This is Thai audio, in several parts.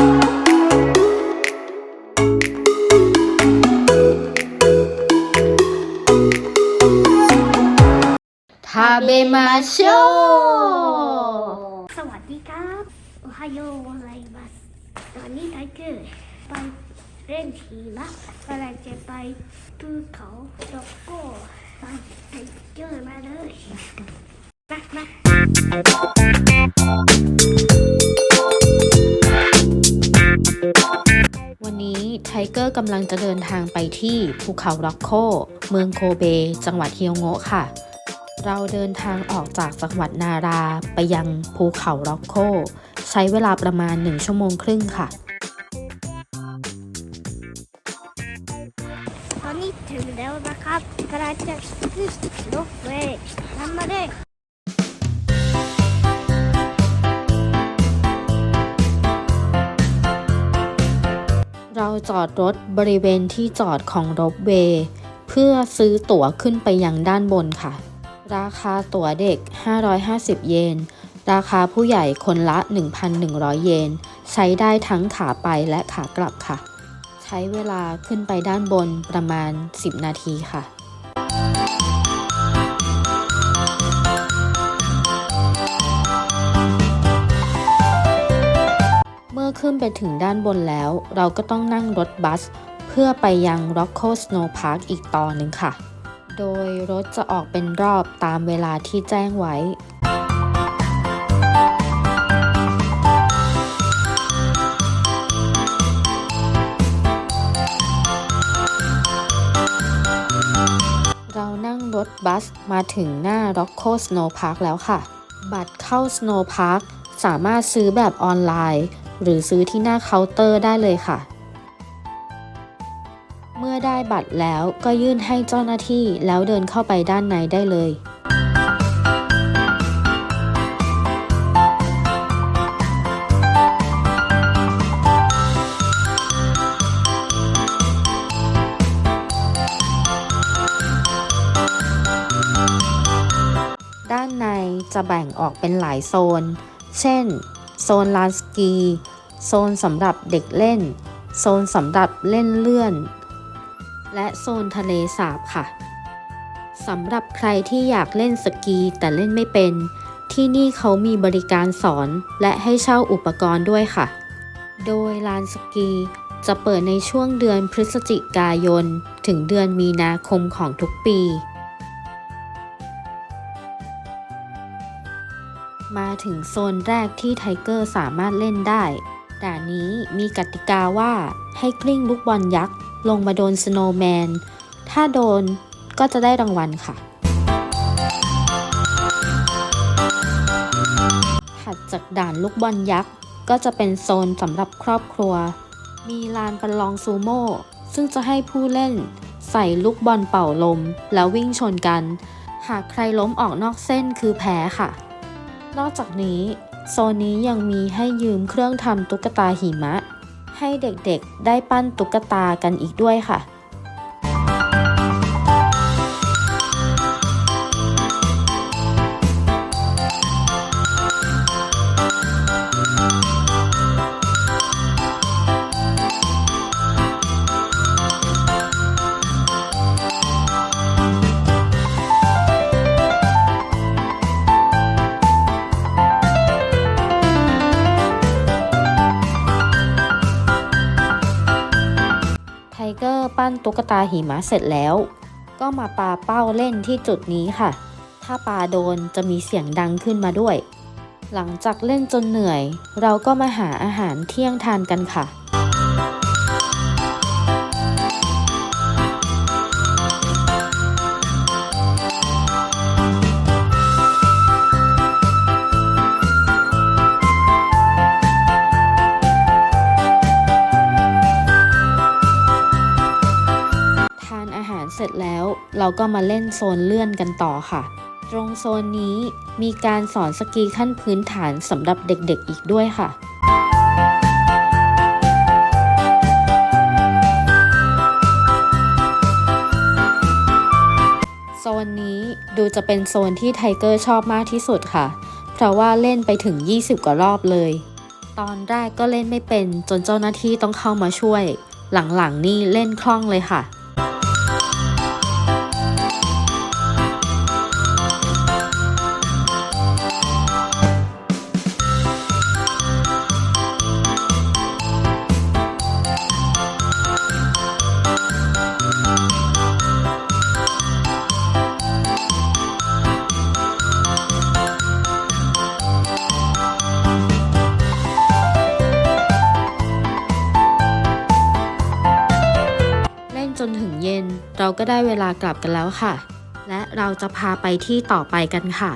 ทาเบมาโช สวัสดีครับโอไฮโอไลบัตอนนี้ไทเกอร์ไปเล่นทีละกำลังจะไปภูเขาดอกโก้ไปไทเกอร์มาเลยมามา ไทเกอร์กำลังจะเดินทางไปที่ภูเขาร็อกโค เมืองโคเบ จังหวัดเฮียวโงะค่ะ เราเดินทางออกจากจังหวัดนาราไปยังภูเขาร็อกโค ใช้เวลาประมาณ 1 ชั่วโมงครึ่งค่ะ ตอนนี้ถึงแล้วนะครับกำลังจะขึ้นรถเมล์ทำมาเล จอดรถบริเวณที่จอดของรถเวย์เพื่อซื้อตั๋วขึ้นไปยังด้านบนค่ะ ราคาตั๋วเด็ก 550 เยน ราคาผู้ใหญ่คนละ 1,100 เยน ใช้ได้ทั้งขาไปและขากลับค่ะ ใช้เวลาขึ้นไปด้านบนประมาณ 10 นาทีค่ะ ขึ้นไปถึงด้านบนแล้ว เราก็ต้องนั่งรถบัส เพื่อไปยัง Rocco Snow Park อีกต่อหนึ่งค่ะ โดยรถจะออกเป็นรอบตามเวลาที่แจ้งไว้เรานั่งรถบัสมาถึงหน้า Rocco Snow Park แล้วค่ะ บัตรเข้า Snow Park สามารถซื้อแบบออนไลน์ หรือซื้อที่หน้าเคาน์เตอร์ได้เลยค่ะ เมื่อได้บัตรแล้วก็ยื่นให้เจ้าหน้าที่แล้วเดินเข้าไปด้านในได้เลยด้านในจะแบ่งออกเป็นหลายโซน เช่น โซนลานสกี โซนสำหรับเด็กเล่น โซนสำหรับเล่นเลื่อน และโซนทะเลสาบค่ะสำหรับใครที่อยากเล่นสกีแต่เล่นไม่เป็น ที่นี่เขามีบริการสอนและให้เช่าอุปกรณ์ด้วยค่ะ โดยลานสกีจะเปิดในช่วงเดือนพฤศจิกายน ถึงเดือนมีนาคมของทุกปี มาถึงโซนแรกที่ไทเกอร์สามารถเล่นได้ ด่านนี้มีกติกาว่าให้กลิ้งลูกบอลยักษ์ ลงมาโดนสโนว์แมน ถ้าโดนก็จะได้รางวัลค่ะ ถัดจากด่านลูกบอลยักษ์ ก็จะเป็นโซนสำหรับครอบครัว มีลานประลองซูโม่ซึ่งจะให้ผู้เล่นใส่ลูกบอลเป่าลม แล้ววิ่งชนกัน หากใครล้มออกนอกเส้นคือแพ้ค่ะ นอกจากนี้ โซนนี้ยังมีให้ยืมเครื่องทำตุ๊กตาหิมะ ให้เด็กๆได้ปั้นตุ๊กตากันอีกด้วยค่ะ อร์ปั้นตุ๊กตาหิมะเสร็จแล้ว ก็มาปาเป้าเล่นที่จุดนี้ค่ะ ถ้าปาโดนจะมีเสียงดังขึ้นมาด้วย หลังจากเล่นจนเหนื่อย เราก็มาหาอาหารเที่ยงทานกันค่ะ เสร็จแล้ว เราก็มาเล่นโซนเลื่อนกันต่อค่ะ ตรงโซนนี้มีการสอนสกีขั้นพื้นฐานสำหรับเด็กๆอีกด้วยค่ะโซนนี้ดูจะเป็นโซนที่ไทเกอร์ชอบมากที่สุดค่ะ เพราะว่าเล่นไปถึง 20 กว่ารอบเลย ตอนแรกก็เล่นไม่เป็นจนเจ้าหน้าที่ต้องเข้ามาช่วย หลังๆนี่เล่นคล่องเลยค่ะ ก็ได้เวลากลับกันแล้วค่ะ และเราจะพาไปที่ต่อไปกันค่ะ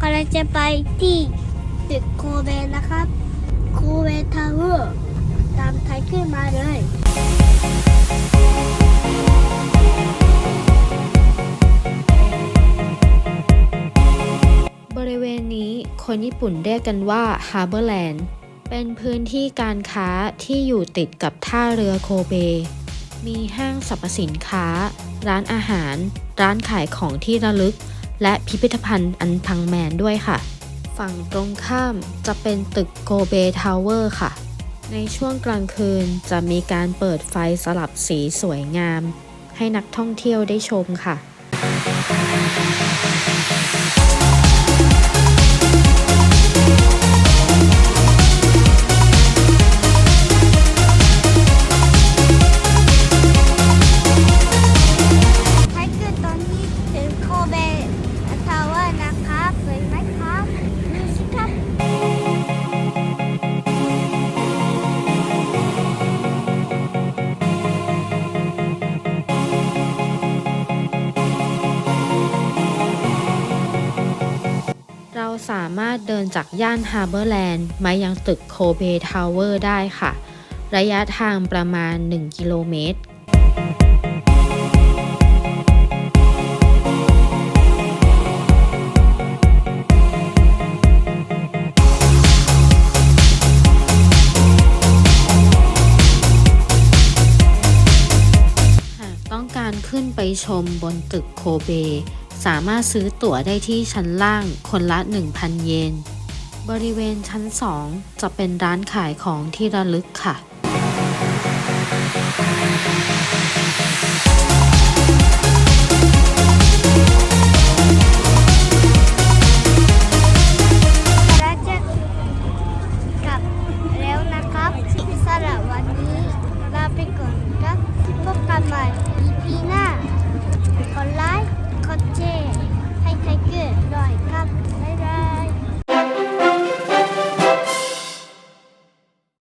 กำลังจะไปที่ตึกโคเบนะครับ โคเบทาวเวอร์ตามไทยขึ้นมาเลย ริเวณนี้คนญี่ปุ่นเรียกกันว่า Harborland เป็นพื้นที่การค้าที่อยู่ติดกับท่าเรือโคเบ มีห้างสรรพสินค้า ร้านอาหาร ร้านขายของที่ระลึก และพิพิธภัณฑ์อันพังแมนด้วยค่ะ ฝั่งตรงข้ามจะเป็นตึกโกเบทาวเวอร์ค่ะ ในช่วงกลางคืนจะมีการเปิดไฟสลับสีสวยงาม ให้นักท่องเที่ยวได้ชมค่ะ ดินจากย่านฮาร์เบอร์แลนด์มายังตึกโคเบทาวเวอร์ได้ค่ะ ระยะทางประมาณ 1 กิโลเมตรหากต้องการขึ้นไปชมบนตึกโคเบ สามารถซื้อตั๋วได้ที่ชั้นล่างคนละ 1,000 เยน บริเวณชั้น 2 จะเป็นร้านขายของที่ระลึกค่ะ